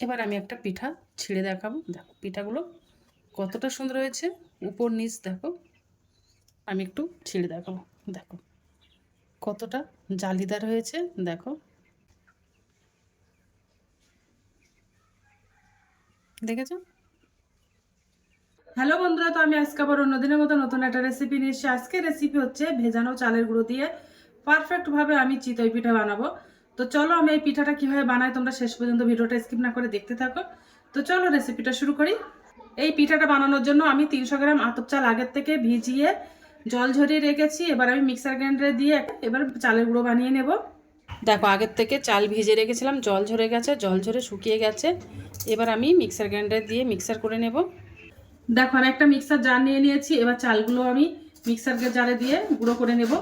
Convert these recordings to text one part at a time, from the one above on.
এবার আমি একটা পিঠা ছিঁড়ে দেখাবো। দেখো পিঠাগুলো কতটা সুন্দর হয়েছে। উপর নিচ দেখো, আমি একটু ছিঁড়ে দেখাবো। দেখো কতটা জালিদার হয়েছে, দেখো। দেখেছ? হ্যালো বন্ধুরা, তো আমি আজকে আবার অন্যদিনের মতো নতুন একটা রেসিপি নিয়ে এসেছি। আজকের রেসিপি হচ্ছে ভেজানো চালের গুঁড়ো দিয়ে পারফেক্টভাবে আমি চিতই পিঠা বানাবো। তো চলো আমি এই পিঠাটা কীভাবে বানাই তোমরা শেষ পর্যন্ত ভিডিওটা স্কিপ না করে দেখতে থাকো। তো চলো রেসিপিটা শুরু করি। এই পিঠাটা বানানোর জন্য আমি তিনশো গ্রাম আতপ চাল আগের থেকে ভিজিয়ে জল ঝরিয়ে রেখেছি। এবার আমি মিক্সার গ্রাইন্ডারে দিয়ে এবার চালের গুঁড়ো বানিয়ে নেব। দেখো, আগের থেকে চাল ভিজে রেখেছিলাম, জল ঝরে গেছে, জল ঝরে শুকিয়ে গেছে। এবার আমি মিক্সার গ্রাইন্ডার দিয়ে মিক্সার করে নেব। দেখো, আমি একটা মিক্সার জার নিয়ে নিয়েছি। এবার চালগুলো আমি মিক্সার জারে দিয়ে গুঁড়ো করে নেব।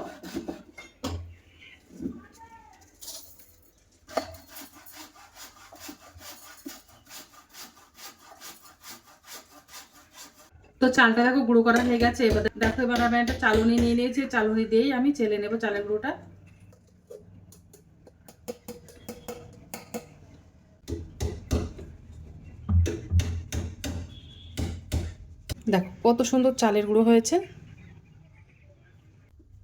তো চালটা দেখো গুঁড়ো করা হয়ে গেছে। এবার দেখো, এবার আমি একটা চালুনি নিয়ে নিয়েছি। চালুনি দিয়েই আমি চেলে নেব চালের গুঁড়োটা। দেখো, কত সুন্দর চালের গুঁড়ো হয়েছে।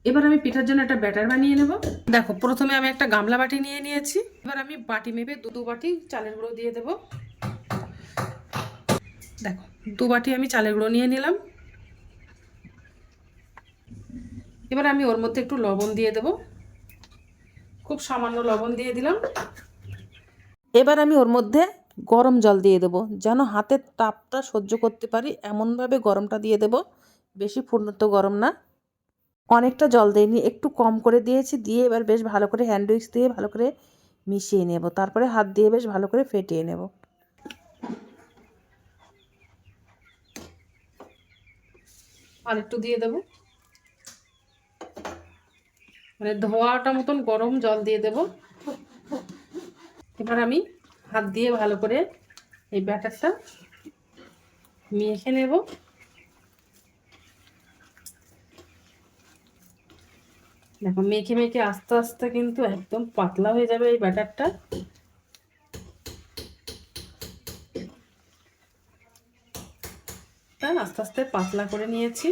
এবার আমি পিঠার জন্য একটা ব্যাটার বানিয়ে নেব। দেখো, প্রথমে আমি একটা গামলা বাটি নিয়ে নিয়েছি। এবার আমি বাটি মেপে দু বাটি চালের গুঁড়ো দিয়ে দেব। দেখো, দু বাটি আমি চালের গুঁড়ো নিয়ে নিলাম। এবার আমি ওর মধ্যে একটু লবণ দিয়ে দেব। খুব সামান্য লবণ দিয়ে দিলাম। এবার আমি ওর মধ্যে গরম জল দিয়ে দেবো, যেন হাতের তাপটা সহ্য করতে পারি। এমনভাবে গরমটা দিয়ে দেব, বেশি ফুটন্ত গরম না। অনেকটা জল দিইনি, একটু কম করে দিয়েছি, দিয়ে এবার বেশ ভালো করে হ্যান্ড উইক্স দিয়ে ভালো করে মিশিয়ে নেব। তারপরে হাত দিয়ে বেশ ভালো করে ফেটিয়ে নেব। আর একটু দিয়ে দেব। মানে ধোয়াটা মতন গরম জল দিয়ে দেব। এবার আমি হাত দিয়ে ভালো করে এই ব্যাটারটা মেখে নেব। দেখো, মেখে মেখে আস্তে আস্তে কিন্তু একদম পাতলা হয়ে যাবে এই ব্যাটারটা। আস্তে আস্তে পাতলা করে নিয়েছি।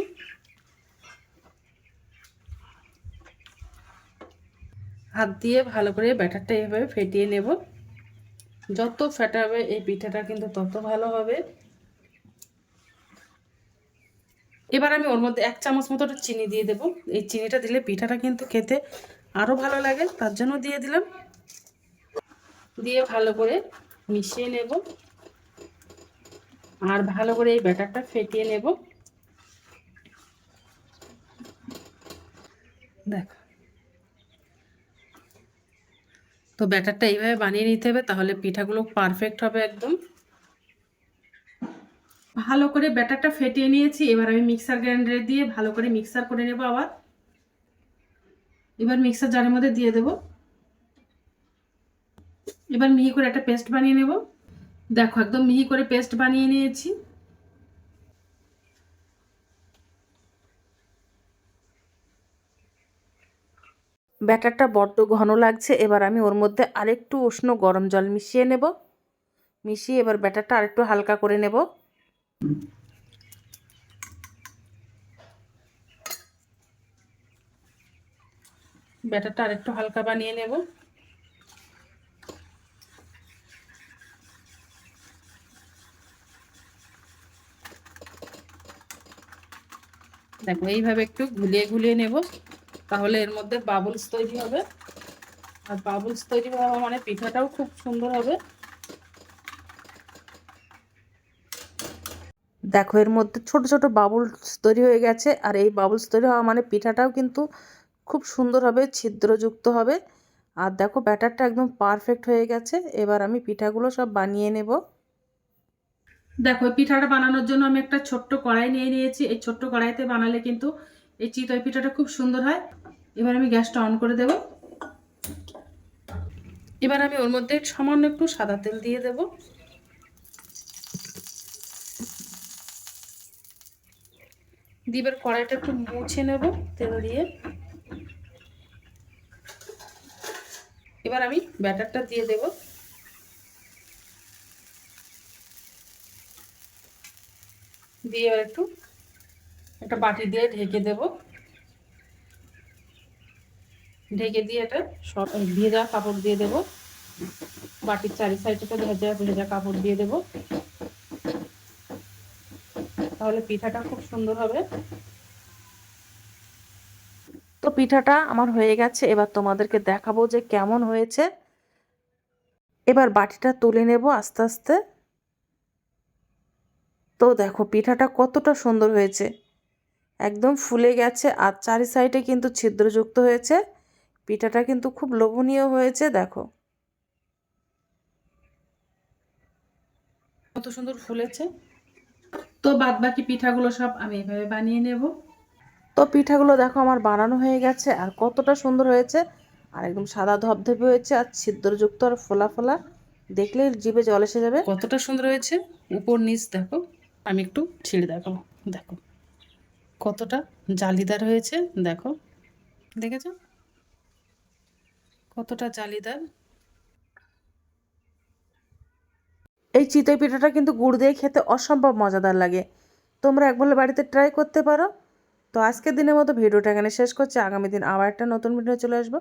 হাত দিয়ে ভালো করে ব্যাটারটা এভাবে ফেটিয়ে নেব। যত ফেটাবে এই পিঠাটা কিন্তু তত ভালো হবে। এবার আমি ওর মধ্যে এক চামচ মতো চিনি দিয়ে দেব। এই চিনিটা দিলে পিঠাটা কিন্তু খেতে আরও ভালো লাগে, তার জন্য দিয়ে দিলাম। দিয়ে ভালো করে মিশিয়ে নেব। আর ভালো করে এই ব্যাটারটা ফেটিয়ে নেব। দেখো। তো ব্যাটারটা এইভাবে বানিয়ে নিতে হবে, তাহলে পিঠাগুলো পারফেক্ট হবে একদম। ভালো করে ব্যাটারটা ফেটিয়ে নিয়েছি, এবার আমি মিক্সার গ্রাইন্ডারে দিয়ে ভালো করে মিক্সার করে নেব আবার। এবার মিক্সার জারের মধ্যে দিয়ে দেব। এবার মিহি করে একটা পেস্ট বানিয়ে নেব। দেখো, একদম মিহি করে পেস্ট বানিয়ে নিয়েছি। ব্যাটারটা বড্ড ঘন লাগছে, এবার আমি ওর মধ্যে আরেকটু উষ্ণ গরম জল মিশিয়ে নেব। মিশিয়ে এবার ব্যাটারটা আরেকটু হালকা করে নেব। ব্যাটারটা আরেকটু হালকা বানিয়ে নেব। দেখো, এইভাবে একটু ঘুলিয়ে ঘুলিয়ে নেব। তাহলে এর মধ্যে বাবলস তৈরি হবে। আর বাবলস তৈরি হওয়া মানে পিঠাটাও খুব সুন্দর হবে। দেখো, এর মধ্যে ছোট ছোট বাবলস তৈরি হয়ে গেছে। আর এই বাবলস তৈরি হওয়া মানে পিঠাটাও কিন্তু খুব সুন্দর হবে, ছিদ্রযুক্ত হবে। আর দেখো ব্যাটারটা একদম পারফেক্ট হয়ে গেছে। এবার আমি পিঠাগুলো সব বানিয়ে নেব। দেখো পিঠাটা বানানোর জন্য আমি একটা ছোট্ট কড়াই নিয়ে নিয়েছি। এই ছোট্ট কড়াইতে বানালে কিন্তু এই চিতই পিঠাটা খুব সুন্দর হয়। এবার আমি গ্যাসটা অন করে দেব। এবার আমি ওর মধ্যে সামান্য একটু সাদা তেল দিয়ে দেব। দিবের কড়াইটা একটু মুছে নেব তেল দিয়ে। এবার আমি ব্যাটারটা দিয়ে দেব। দিয়ে একটু একটা বাটি দিয়ে ঢেকে দেব। ঢেকে দিয়ে এটা সব ভেজা কাপড় দিয়ে দেব। বাটির চারি সাইডে ভেজা ভেজা কাপড় দিয়ে দেব। তাহলে পিঠাটা খুব সুন্দর হবে। তো পিঠাটা আমার হয়ে গেছে। এবার তোমাদেরকে দেখাবো যে কেমন হয়েছে। এবার বাটিটা তুলে নেব আস্তে আস্তে। তো দেখো পিঠাটা কতটা সুন্দর হয়েছে। একদম ফুলে গেছে আর চারি সাইডে কিন্তু ছিদ্রযুক্ত হয়েছে। পিঠাটা কিন্তু খুব লোভনীয় হয়েছে দেখো। কত সুন্দর ফুলেছে। তো বাদ বাকি পিঠাগুলো সব আমি এভাবে বানিয়ে নেব। তো পিঠাগুলো দেখো আমার বানানো হয়ে গেছে আর কতটা সুন্দর হয়েছে। আর একদম সাদা ধবধবে হয়েছে আর ছিদ্রযুক্ত আর ফোলা ফোলা। দেখলেই জিভে জল এসে যাবে। কতটা সুন্দর হয়েছে। উপর নিচ দেখো। আমি একটু ছিঁড়ে দেখাবো। দেখো, কতটা জালিদার হয়েছে, দেখো, দেখেছ? কতটা জালিদার। এই চিতই পিঠাটা কিন্তু গুড় দিয়ে খেতে অসম্ভব মজাদার লাগে। তোমরা একবার বাড়িতে ট্রাই করতে পারো। তো আজকের দিনের মতো ভিডিওটা এখানে শেষ করছি। আগামী দিন আবার একটা নতুন ভিডিও চলে আসব।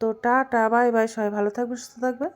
তো টা টা বাই বাই সবাই ভালো থাকবে, সুস্থ থাকবে।